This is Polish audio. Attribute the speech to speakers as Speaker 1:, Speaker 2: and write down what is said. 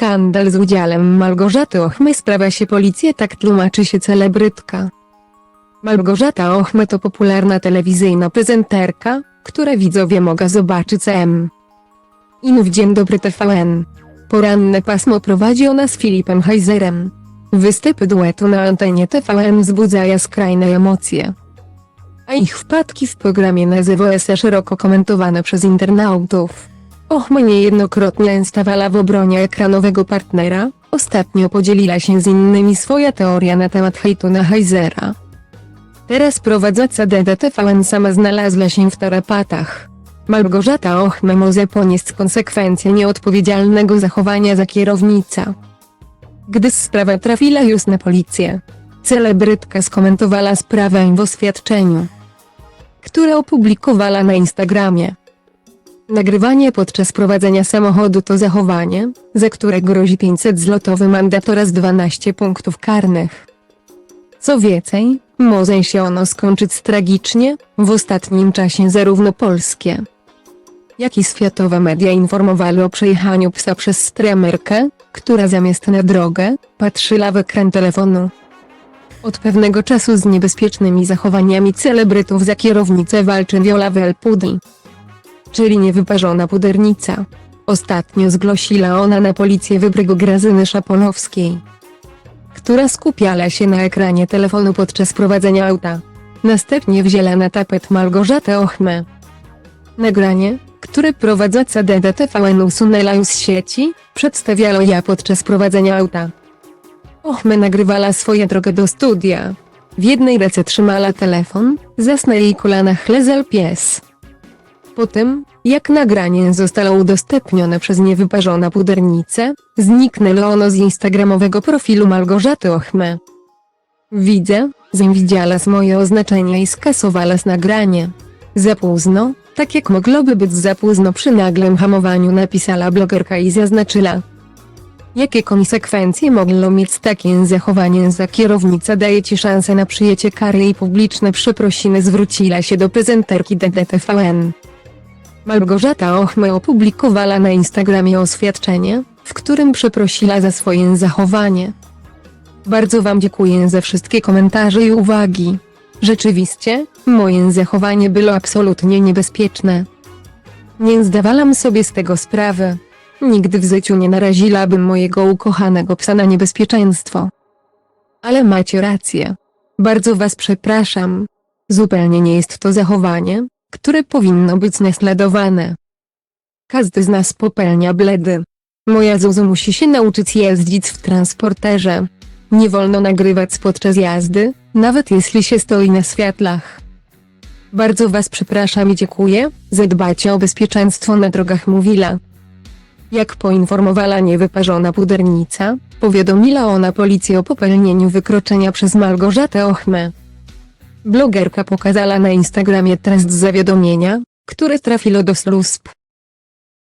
Speaker 1: skandal z udziałem Malgorzaty Ochmy sprawia się policję, tak tłumaczy się celebrytka. Malgorzata Ochmy to popularna telewizyjna prezenterka, które widzowie mogą zobaczyć M. I w Dzień Dobry TVN. Poranne pasmo prowadzi ona z Filipem Heizerem. Występy duetu na antenie TVN wzbudzają skrajne emocje. A ich wpadki w programie nazywają się szeroko komentowane przez internautów. Ochma niejednokrotnie stawała w obronie ekranowego partnera, ostatnio podzieliła się z innymi swoja teoria na temat hejtu na Heizera. Teraz prowadząca DDTVN sama znalazła się w tarapatach. Malgorzata Ochme może ponieść konsekwencje nieodpowiedzialnego zachowania za kierownica. Gdy sprawa trafiła już na policję, celebrytka skomentowała sprawę w oświadczeniu, które opublikowała na Instagramie. Nagrywanie podczas prowadzenia samochodu to zachowanie, za które grozi 500 zlotowy mandat oraz 12 punktów karnych. Co więcej, może się ono skończyć tragicznie, w ostatnim czasie zarówno polskie, jak i światowe media informowały o przejechaniu psa przez streamerkę, która zamiast na drogę, patrzyła w ekran telefonu. Od pewnego czasu z niebezpiecznymi zachowaniami celebrytów za kierownicę walczy Viola Welpudi, czyli niewyparzona pudernica. Ostatnio zgłosiła ona na policję wybrygu Grażyny Szapolowskiej która skupiała się na ekranie telefonu podczas prowadzenia auta. Następnie wzięła na tapet Malgorzatę Ochmę. Nagranie, które prowadząca DDTVN usunęła już z sieci, przedstawiała ja podczas prowadzenia auta. Ochmę nagrywała swoją drogę do studia. W jednej ręce trzymała telefon, zaś na jej kolanach leżał pies. Po tym, jak nagranie zostało udostępnione przez niewyparzona pudernicę, zniknęło ono z instagramowego profilu Malgorzaty Ochme. Widzę, z moje oznaczenia i skasowała z nagranie. Za późno, tak jak mogłoby być za późno przy naglym hamowaniu napisała blogerka i zaznaczyła. Jakie konsekwencje mogło mieć takie zachowanie za kierownica daje ci szansę na przyjęcie kary i publiczne przeprosiny zwróciła się do prezenterki DDTVN. Malgorzata Ochme opublikowała na Instagramie oświadczenie, w którym przeprosiła za swoje zachowanie. Bardzo Wam dziękuję za wszystkie komentarze i uwagi. Rzeczywiście, moje zachowanie było absolutnie niebezpieczne. Nie zdawałam sobie z tego sprawy. Nigdy w życiu nie narazilabym mojego ukochanego psa na niebezpieczeństwo. Ale macie rację. Bardzo Was przepraszam. Zupełnie nie jest to zachowanie, które powinno być naśladowane. Każdy z nas popełnia bledy. Moja Zuzu musi się nauczyć jeździć w transporterze. Nie wolno nagrywać podczas jazdy, nawet jeśli się stoi na światlach. Bardzo Was przepraszam i dziękuję, że dbacie o bezpieczeństwo na drogach mówiła. Jak poinformowała niewyparzona pudernica, powiadomiła ona policję o popełnieniu wykroczenia przez Malgorzatę Ochmę. Blogerka pokazała na Instagramie treść zawiadomienia, które trafiło do służb.